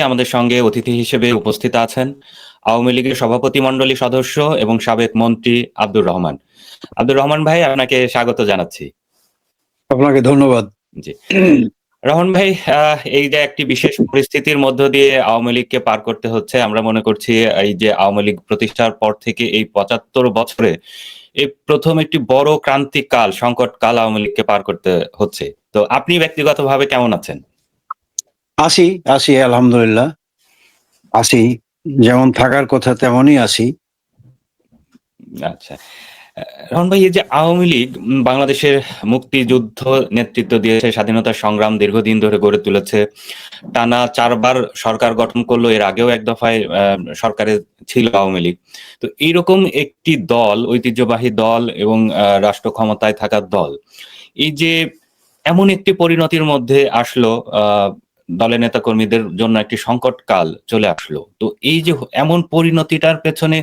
আমাদের সঙ্গে অতিথি হিসেবে উপস্থিত আছেন আওয়ামী লীগের সভাপতি মন্ডলী সদস্য এবং সাবেক মন্ত্রী আব্দুর রহমান। আব্দুর রহমান ভাই আপনাকে স্বাগত জানাচ্ছি। আপনাকে ধন্যবাদ। জি। রহমান ভাই এই যে একটি বিশেষ পরিস্থিতির মধ্য দিয়ে আওয়ামী লীগকে পার করতে হচ্ছে আমরা মনে করছি এই যে আওয়ামী লীগ প্রতিষ্ঠার পর থেকে এই পঁচাত্তর বছরে এই প্রথম একটি বড় ক্রান্তিক কাল সংকট কাল আওয়ামী লীগকে পার করতে হচ্ছে। তো আপনি ব্যক্তিগতভাবে কেমন আছেন? আসি আসি আলহামদুলিল্লাহ। আসি যেমন থাকার কথা তেমনই আসি। আচ্ছা। আহ, রহমান ভাই এই যে আওয়ামী লীগ বাংলাদেশের মুক্তিযুদ্ধ নেতৃত্ব দিয়েছে স্বাধীনতা সংগ্রাম দীর্ঘদিন ধরে গড়ে তুলেছে। টানা চারবার সরকার গঠন করল এর আগেও এক দফায় সরকারে ছিল আওয়ামী লীগ। তো এইরকম একটি দল ঐতিহ্যবাহী দল এবং রাষ্ট্র ক্ষমতায় থাকা দল এই যে এমন একটি পরিণতির মধ্যে আসলো দলের নেতা কর্মীদের জন্য একটি সংকট কাল চলে আসলো। তো এই যে এমন পরিণতিটার পেছনে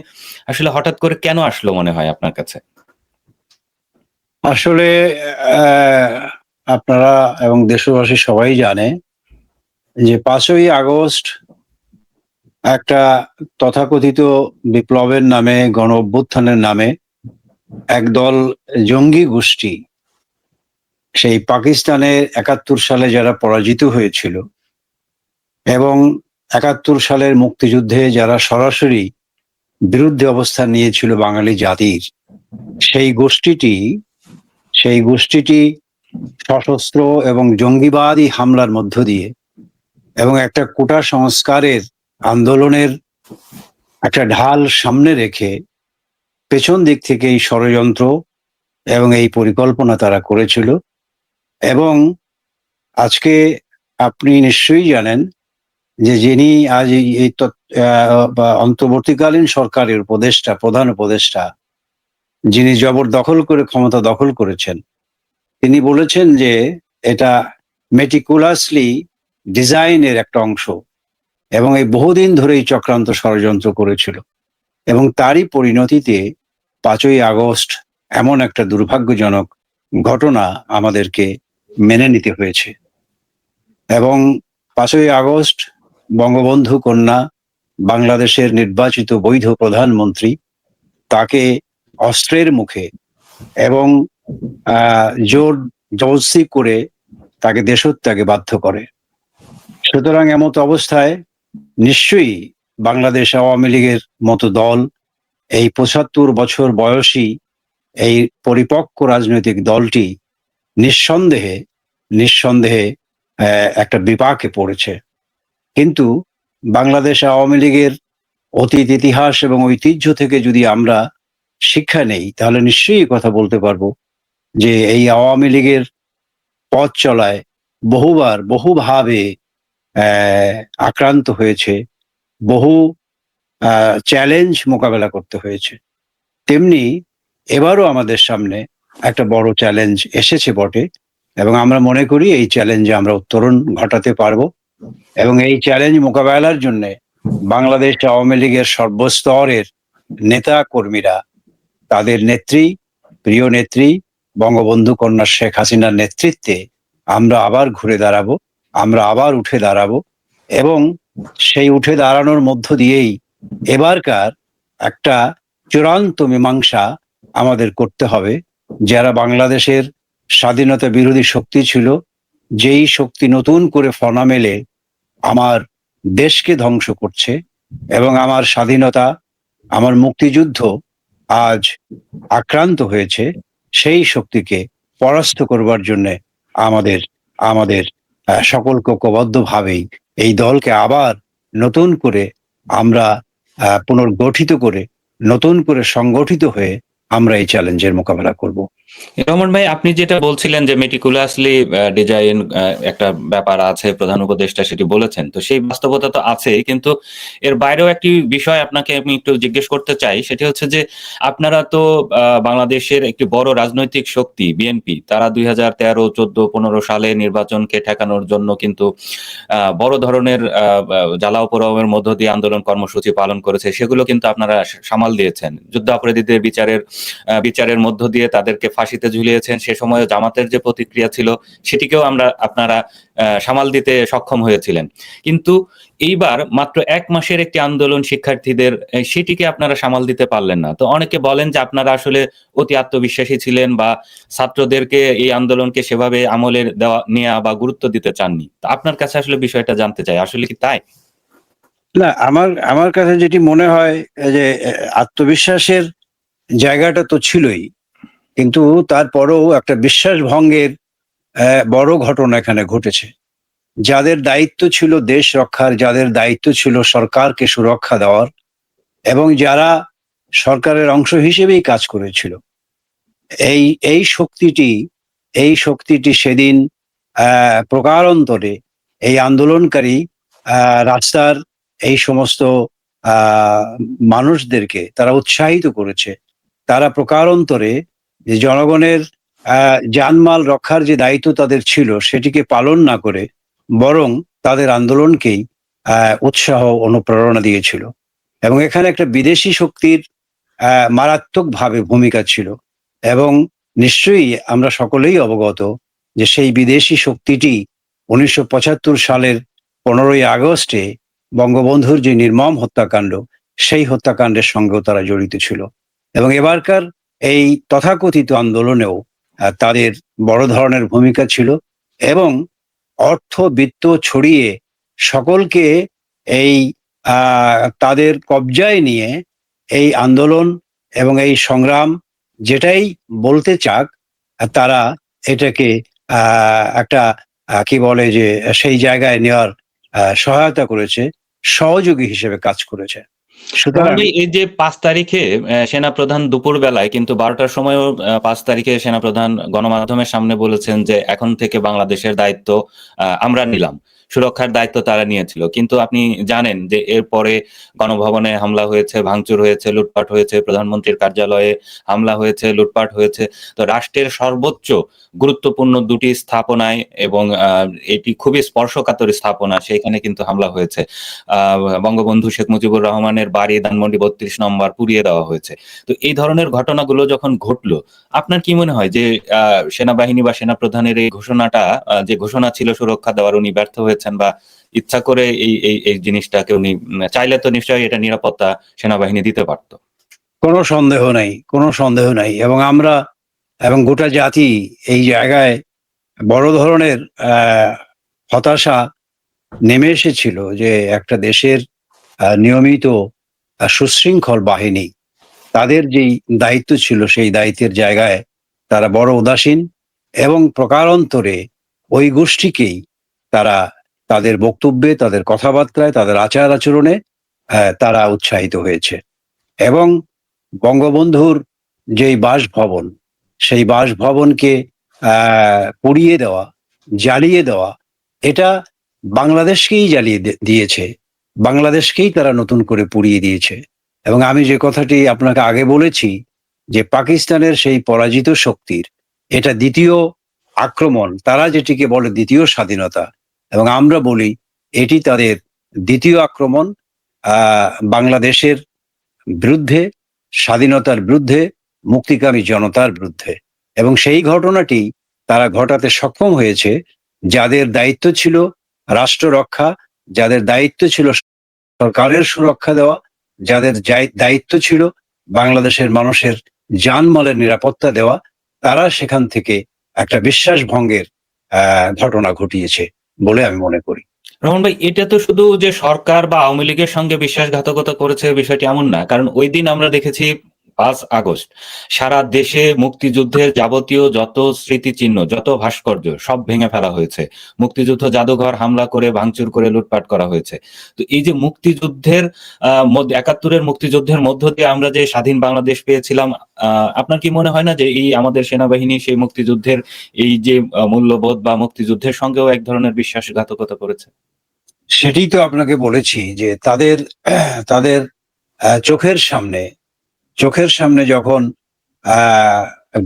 আসলে হঠাৎ করে কেন আসলো মনে হয় আপনার কাছে? আসলে আপনারা এবং দেশবাসী সবাই জানে যে পাঁচই আগস্ট একটা তথাকথিত বিপ্লবের নামে গণ অভ্যুত্থানের নামে একদল জঙ্গি গোষ্ঠী সেই পাকিস্তানের একাত্তর সালে যারা পরাজিত হয়েছিল এবং একাত্তর সালের মুক্তিযুদ্ধে যারা সরাসরি বিরুদ্ধে অবস্থান নিয়েছিল বাঙালি জাতির, সেই গোষ্ঠীটি সেই গোষ্ঠীটি সশস্ত্র এবং জঙ্গিবাদী হামলার মধ্য দিয়ে এবং একটা কোটা সংস্কারের আন্দোলনের একটা ঢাল সামনে রেখে পেছন দিক থেকে এই ষড়যন্ত্র এবং এই পরিকল্পনা তারা করেছিল। এবং আজকে আপনি নিশ্চয়ই জানেন যে যিনি আজ এই অন্তর্বর্তীকালীন সরকারের উপদেষ্টা, প্রধান উপদেষ্টা, যিনি জবরদখল করে, ক্ষমতা দখল করেছেন, তিনি বলেছেন যে এটা মেটিকুলাসলি ডিজাইনের একটা অংশ এবং এই বহুদিন ধরে এই চক্রান্ত ষড়যন্ত্র করেছিল এবং তারই পরিণতিতে পাঁচই আগস্ট এমন একটা দুর্ভাগ্যজনক ঘটনা আমাদেরকে মেনে নিতে হয়েছে। এবং পাঁচই আগস্ট বঙ্গবন্ধু কন্যা বাংলাদেশের নির্বাচিত বৈধ প্রধানমন্ত্রী তাকে অস্ত্রের মুখে এবং জোর জবরদস্তি করে তাকে দেশত্যাগে বাধ্য করে। সুতরাং এমত অবস্থায় নিশ্চয়ই বাংলাদেশ আওয়ামী লীগের মতো দল এই পঁচাত্তর বছর বয়সী এই পরিপক্ক রাজনৈতিক দলটি নিঃসন্দেহে নিঃসন্দেহে একটা বিপাকে পড়েছে। কিন্তু বাংলাদেশ আওয়ামী লীগের অতীত ইতিহাস এবং ঐতিহ্য থেকে যদি আমরা শিক্ষা নেই, তাহলে নিশ্চয়ই কথা বলতে পারব যে এই আওয়ামী লীগের পথ চলায় বহুবার, বহুভাবে আক্রান্ত হয়েছে, বহু চ্যালেঞ্জ মোকাবেলা করতে হয়েছে। তেমনি এবারও আমাদের সামনে একটা বড় চ্যালেঞ্জ এসেছে বটে এবং আমরা মনে করি এই চ্যালেঞ্জে আমরা উত্তরণ ঘটাতে পারব এবং এই চ্যালেঞ্জ মোকাবেলার জন্য বাংলাদেশ আওয়ামী লীগের সর্বস্তরের নেতা কর্মীরা তাদের নেত্রী, প্রিয় নেত্রী, বঙ্গবন্ধু কন্যা শেখ হাসিনার নেতৃত্বে আমরা আবার ঘুরে দাঁড়াবো, আমরা আবার উঠে দাঁড়াবো এবং সেই উঠে দাঁড়ানোর মধ্য দিয়েই এবারকার একটা চূড়ান্ত মীমাংসা আমাদের করতে হবে। যারা বাংলাদেশের স্বাধীনতা বিরোধী শক্তি ছিল, যেই শক্তি নতুন করে ফনা মেলে, আমার দেশকে ধ্বংস করছে এবং আমার স্বাধীনতা, আমার মুক্তিযুদ্ধ আজ আক্রান্ত হয়েছে, সেই শক্তিকে পরাস্ত করবার জন্য আমাদের আমাদের সকল ঐক্যবদ্ধভাবেই এই দলকে আবার নতুন করে আমরা পুনর্গঠিত করে, নতুন করে সংগঠিত হয়ে আমরা এই চ্যালেঞ্জের মোকাবেলা করব। রহমান ভাই, আপনি যেটা বলছিলেন যে মেটিকুলাসলি ডিজাইন একটা ব্যাপার আছে, প্রধান উপদেষ্টা সেটি বলেছেন। তো সেই বাস্তবতা তো আছেই, কিন্তু এর বাইরেও একটি বিষয় আপনাকে আমি একটু জিজ্ঞেস করতে চাই, সেটি হচ্ছে যে আপনারা তো বাংলাদেশের একটি বড় রাজনৈতিক শক্তি, বিএনপি, তারা দুই হাজার তেরো, চোদ্দ, পনেরো সালে নির্বাচনকে ঠেকানোর জন্য কিন্তু বড় ধরনের জ্বালাও পোড়ামের মধ্য দিয়ে আন্দোলন কর্মসূচি পালন করেছে, সেগুলো কিন্তু আপনারা সামাল দিয়েছেন। যুদ্ধাপরাধীদের বিচারের বিচারের মধ্য দিয়ে তাদেরকে ফাঁসিতে ঝুলিয়েছেন। সে সময় জামাতের যে প্রতিক্রিয়া ছিল, সেটিকেও আমরা আপনারা সামাল দিতে সক্ষম হয়েছিলেন। কিন্তু এইবার মাত্র এক মাসের একটি আন্দোলন শিক্ষার্থীদের সেটিকে আপনারা সামাল দিতে পারলেন না। তো অনেকে বলেন যে আপনারা আসলে অতি আত্মবিশ্বাসী ছিলেন বা ছাত্রদেরকে এই আন্দোলনকে সেভাবে আমলের দেওয়া নেওয়া বা গুরুত্ব দিতে চাননি। আপনার কাছে আসলে বিষয়টা জানতে চাই, আসলে কি তাই? না, আমার আমার কাছে যেটি মনে হয় যে আত্মবিশ্বাসের জায়গাটা তো ছিলই, কিন্তু তারপরেও একটা বিশ্বাস ভঙ্গের বড় ঘটনা এখানে ঘটেছে। যাদের দায়িত্ব ছিল দেশ রক্ষার, যাদের দায়িত্ব ছিল সরকারকে সুরক্ষা দেওয়ার, এবং যারা সরকারের অংশ হিসেবেই কাজ করেছিল। এই এই শক্তিটি এই শক্তিটি সেদিন প্রকারান্তরে এই আন্দোলনকারী রাস্তার এই সমস্ত মানুষদেরকে তারা উৎসাহিত করেছে। তারা প্রকারান্তরে যে জনগণের জানমাল রক্ষার যে দায়িত্ব তাদের ছিল সেটিকে পালন না করে বরং তাদের আন্দোলনকেই উৎসাহ অনুপ্রেরণা দিয়েছিল। এবং এখানে একটা বিদেশি শক্তির মারাত্মকভাবে ভূমিকা ছিল। এবং নিশ্চয়ই আমরা সকলেই অবগত যে সেই বিদেশি শক্তিটি উনিশশো পঁচাত্তর সালের পনেরোই আগস্টে বঙ্গবন্ধুর যে নির্মম হত্যাকাণ্ড, সেই হত্যাকাণ্ডের সঙ্গেও তারা জড়িত ছিল। এবং এবারকার এই তথাকথিত আন্দোলনেও তাদের বড় ধরনের ভূমিকা ছিল এবং অর্থ বিত্ত ছড়িয়ে সকলকে এই তাদের কবজায় নিয়ে এই আন্দোলন এবং এই সংগ্রাম যেটাই বলতে চাক তারা এটাকে একটা কি বলে যে সেই জায়গায় নেওয়ার সহায়তা করেছে, সহযোগী হিসেবে কাজ করেছে। এই যে পাঁচ তারিখে সেনাপ্রধান দুপুর বেলায় কিন্তু বারোটার সময়ও পাঁচ তারিখে সেনাপ্রধান গণমাধ্যমের সামনে বলেছেন যে এখন থেকে বাংলাদেশের দায়িত্ব আমরা নিলাম। সুরক্ষার দায়িত্ব তারা নিয়েছিল। কিন্তু আপনি জানেন যে এরপরে গণভবনে হামলা হয়েছে, ভাঙচুর হয়েছে, লুটপাট হয়েছে, প্রধানমন্ত্রীর কার্যালয়ে হামলা হয়েছে, লুটপাট হয়েছে। তো রাষ্ট্রের সর্বোচ্চ গুরুত্বপূর্ণ দুটি স্থাপনায় এবং এটি খুবই স্পর্শকাতর স্থাপনা, সেখানে কিন্তু হামলা হয়েছে। বঙ্গবন্ধু শেখ মুজিবুর রহমানের বাড়ি ধানমন্ডি বত্রিশ নম্বর পুড়িয়ে দেওয়া হয়েছে। তো এই ধরনের ঘটনাগুলো যখন ঘটলো, আপনার কি মনে হয় যে সেনাবাহিনী বা সেনাপ্রধানের এই ঘোষণাটা যে ঘোষণা ছিল সুরক্ষা দেওয়ার, উনি ব্যর্থ হয়েছেন বা ইচ্ছা করে এই এই জিনিসটাকে উনি, চাইলে তো নিশ্চয়ই এটা নিরাপত্তা সেনাবাহিনী দিতে পারতো। কোনো সন্দেহ নাই, কোনো সন্দেহ নাই। এবং আমরা, এবং গোটা জাতি এই জায়গায় বড় ধরনের হতাশা নেমে এসেছিল যে একটা দেশের নিয়মিত সুশৃঙ্খল বাহিনী, তাদের যেই দায়িত্ব ছিল সেই দায়িত্বের জায়গায় তারা বড় উদাসীন এবং প্রকারান্তরে ওই গোষ্ঠীকেই তারা তাদের বক্তব্যে তাদের কথাবার্তায় তাদের আচার আচরণে আহ, তারা উৎসাহিত হয়েছে। এবং বঙ্গবন্ধুর যেই বাসভবন সেই বাসভবনকে পুড়িয়ে দেওয়া জ্বালিয়ে দেওয়া এটা বাংলাদেশকেই জ্বালিয়ে দিয়েছে। বাংলাদেশকেই তারা নতুন করে পুড়িয়ে দিয়েছে। এবং আমি যে কথাটি আপনাকে আগে বলেছি যে পাকিস্তানের সেই পরাজিত শক্তির এটা দ্বিতীয় আক্রমণ তারা যেটিকে বলে দ্বিতীয় স্বাধীনতা এবং আমরা বলি এটি তাদের দ্বিতীয় আক্রমণ বাংলাদেশের বিরুদ্ধে, স্বাধীনতার বিরুদ্ধে, মুক্তিকামী জনতার বিরুদ্ধে। এবং সেই ঘটনাটি তারা ঘটাতে সক্ষম হয়েছে যাদের দায়িত্ব ছিল রাষ্ট্র রক্ষা, যাদের দায়িত্ব ছিল সরকারের সুরক্ষা দেওয়া, যাদের দায়িত্ব ছিল বাংলাদেশের মানুষের জানমালের নিরাপত্তা দেওয়া, তারা সেখান থেকে একটা বিশ্বাস ভঙ্গের ঘটনা ঘটিয়েছে। বলে আমি মনে করি। রহমান ভাই, এটা তো শুধু যে সরকার বা আওয়ামী লীগের সঙ্গে বিশ্বাসঘাতকতা করেছে বিষয়টি এমন না, কারণ ওই দিন আমরা দেখেছি পাঁচ আগস্ট। সারা দেশে মুক্তিযুদ্ধের যাবতীয় যত স্মৃতিচিহ্ন, যত ভাস্কর্য সব ভেঙে ফেলা হয়েছে। মুক্তিযুদ্ধ জাদুঘর হামলা করে, ভাঙচুর করে, লুটপাট করা হয়েছে। তো এই যে মুক্তিযুদ্ধের, আহ একাত্তরের মুক্তিযুদ্ধের মধ্য দিয়ে আমরা যে স্বাধীন বাংলাদেশ পেয়েছিলাম আপনার কি মনে হয় না যে এই আমাদের সেনাবাহিনী সেই মুক্তিযুদ্ধের এই যে মূল্যবোধ বা মুক্তিযুদ্ধের সঙ্গেও এক ধরনের বিশ্বাসঘাতকতা করেছে? সেটি তো আপনাকে বলেছি যে তাদের তাদের চোখের সামনে চোখের সামনে যখন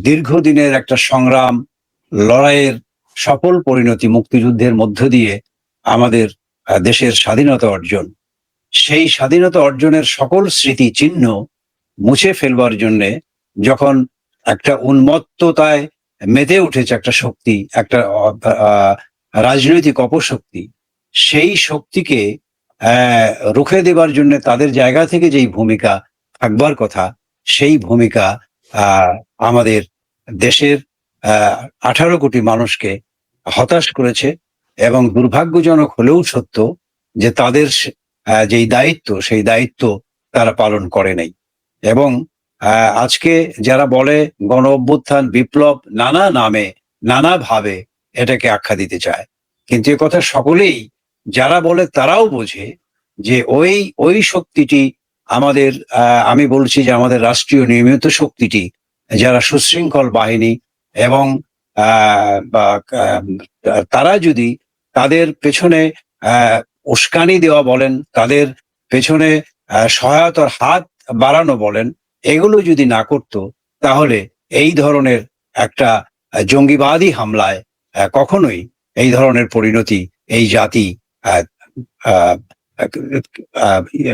দীর্ঘদিনের একটা সংগ্রাম, লড়াইয়ের সফল পরিণতি মুক্তিযুদ্ধের মধ্য দিয়ে আমাদের দেশের স্বাধীনতা অর্জন, সেই স্বাধীনতা অর্জনের সকল স্মৃতি চিহ্ন মুছে ফেলবার জন্যে যখন একটা উন্মত্ততায় মেতে উঠেছে একটা শক্তি, একটা রাজনৈতিক অপশক্তি, সেই শক্তিকে রুখে দেবার জন্য তাদের জায়গা থেকে যেই ভূমিকা থাকবার কথা, সেই ভূমিকা আমাদের দেশের আঠারো কোটি মানুষকে হতাশ করেছে এবং দুর্ভাগ্যজনক হলেও সত্য যে তাদের যেই দায়িত্ব, সেই দায়িত্ব তারা পালন করে নাই। এবং আজকে যারা বলে গণ অভ্যুত্থান বিপ্লব নানা নামে, নানা ভাবে এটাকে আখ্যা দিতে চায়, কিন্তু এ কথা সকলেই যারা বলে তারাও বোঝে যে ওই ওই শক্তিটি আমাদের আমি বলছি যে আমাদের রাষ্ট্রীয় নিয়মিত শক্তিটি, যারা সুশৃঙ্খল বাহিনী এবং তারা যদি তাদের পেছনে উস্কানি দেওয়া বলেন, তাদের পেছনে সহায়তার হাত বাড়ানো বলেন, এগুলো যদি না করত, তাহলে এই ধরনের একটা জঙ্গিবাদী হামলায় কখনোই এই ধরনের পরিণতি এই জাতি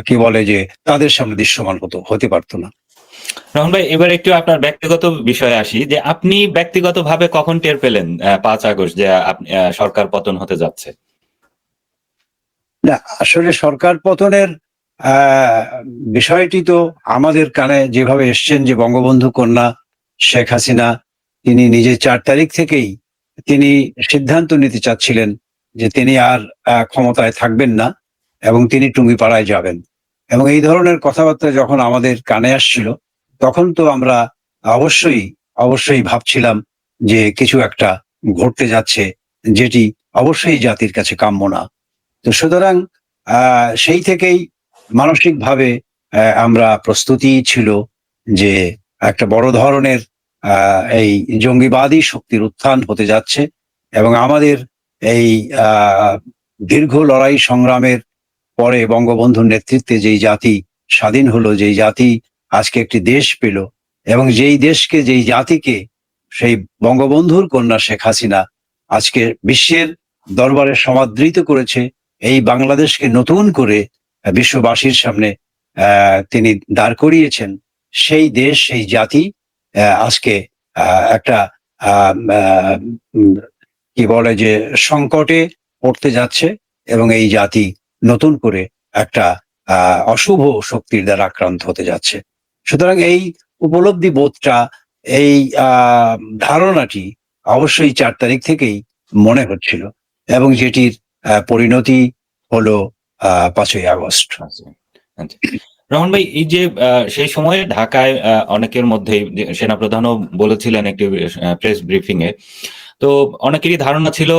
কি বলে যে তাদের সামনে দৃশ্যমান হতো হতে পারতো না। রহমান ভাই এবার একটু আপনার ব্যক্তিগত বিষয়ে আসি যে আপনি ব্যক্তিগতভাবে কখন টের পেলেন পাঁচ আগস্ট যে আপনি সরকার পতন হতে যাচ্ছে? না আসলে সরকার পতনের বিষয়টি তো আমাদের কানে যেভাবে এসছেন যে বঙ্গবন্ধু কন্যা শেখ হাসিনা তিনি নিজে চার তারিখ থেকেই তিনি সিদ্ধান্ত নিতে চাচ্ছিলেন যে তিনি আর ক্ষমতায় থাকবেন না। এবং তিনি টুঙ্গিপাড়ায় যাবেন। এবং এই ধরনের কথাবার্তা যখন আমাদের কানে আসছিল, তখন তো আমরা অবশ্যই অবশ্যই ভাবছিলাম যে কিছু একটা ঘটতে যাচ্ছে যেটি অবশ্যই জাতির কাছে কাম্য না। তো সুতরাং সেই থেকেই মানসিকভাবে আমরা প্রস্তুতি ছিল যে একটা বড় ধরনের এই জঙ্গিবাদী শক্তির উত্থান হতে যাচ্ছে এবং আমাদের এই দীর্ঘ লড়াই সংগ্রামের পরে বঙ্গবন্ধুর নেতৃত্বে যেই জাতি স্বাধীন হলো, যেই জাতি আজকে একটি দেশ পেল এবং যেই দেশকে, যেই জাতিকে সেই বঙ্গবন্ধুর কন্যা শেখ হাসিনা আজকে বিশ্বের দরবারে সমাদৃত করেছে, এই বাংলাদেশকে নতুন করে বিশ্ববাসীর সামনে তিনি দাঁড় করিয়েছেন, সেই দেশ, সেই জাতি আজকে একটা কি বলে যে সংকটে পড়তে যাচ্ছে এবং এই জাতি নতুন করে একটা অশুভ শক্তির দ্বারা আক্রান্ত হতে যাচ্ছে সুতরাং এই উপলব্ধি বোধটা, এই ধারণাটি অবশ্যই চার তারিখ থেকেই মনে হচ্ছিল এবং যেটির পরিণতি হলো পাঁচই আগস্ট। রহমান ভাই, এই যে সেই সময়ে ঢাকায় অনেকের মধ্যে সেনাপ্রধানও বলেছিলেন একটি প্রেস ব্রিফিং এ তো অনেকেরই ধারণা ছিল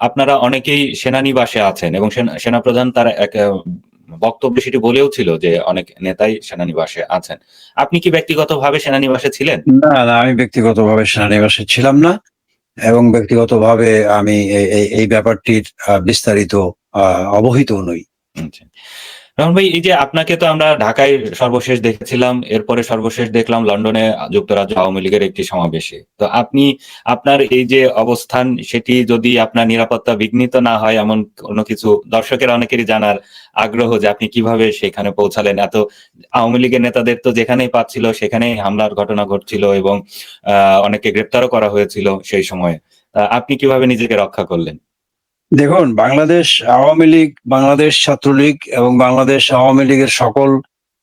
আপনারা অনেকেই সেনানিবাসে আছেন এবং সেনা- সেনাপ্রধান তার এক বক্তব্য সেটি বলেও ছিল যে অনেক নেতাই সেনানিবাসে আছেন। আপনি কি ব্যক্তিগতভাবে সেনানিবাসে ছিলেন? না না আমি ব্যক্তিগতভাবে সেনানিবাসে ছিলাম না এবং ব্যক্তিগতভাবে আমি এই- ব্যাপারটির বিস্তারিত আহ, অবহিত নই। আচ্ছা। রহমান ভাই, এই যে আপনাকে তো আমরা ঢাকায় সর্বশেষ দেখেছিলাম, এরপরে সর্বশেষ দেখলাম লন্ডনে যুক্তরাজ্য আওয়ামী লীগের একটি সমাবেশে। তো আপনি, আপনার এই যে অবস্থান, সেটি যদি আপনার নিরাপত্তা বিঘ্নিত না হয়, এমন কোনো কিছু দর্শকের অনেকেরই জানার আগ্রহ যে আপনি কীভাবে সেখানে পৌঁছালেন। এত আওয়ামী লীগের নেতাদের তো যেখানেই পাচ্ছিল সেখানেই হামলার ঘটনা ঘটছিল এবং অনেকে গ্রেপ্তারও করা হয়েছিল সেই সময়ে। আপনি কীভাবে নিজেকে রক্ষা করলেন? দেখুন, বাংলাদেশ আওয়ামী লীগ, বাংলাদেশ ছাত্রলীগ এবং বাংলাদেশ আওয়ামী লীগের সকল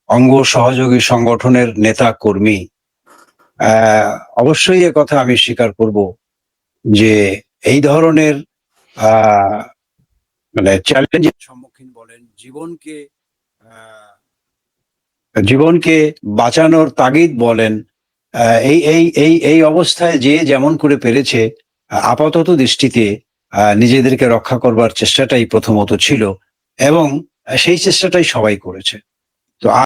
অঙ্গ সহযোগী সংগঠনের নেতা কর্মী অবশ্যই এ কথা আমি স্বীকার করব যে এই ধরনের মানে চ্যালেঞ্জের সম্মুখীন বলেন, জীবনকে জীবনকে বাঁচানোর তাগিদ বলেন এই এই এই এই অবস্থায় যে যেমন করে পেরেছে, আপাতত দৃষ্টিতে নিজেদেরকে রক্ষা করবার চেষ্টাটাই প্রথমত ছিল এবং সেই চেষ্টাটাই সবাই করেছে। তো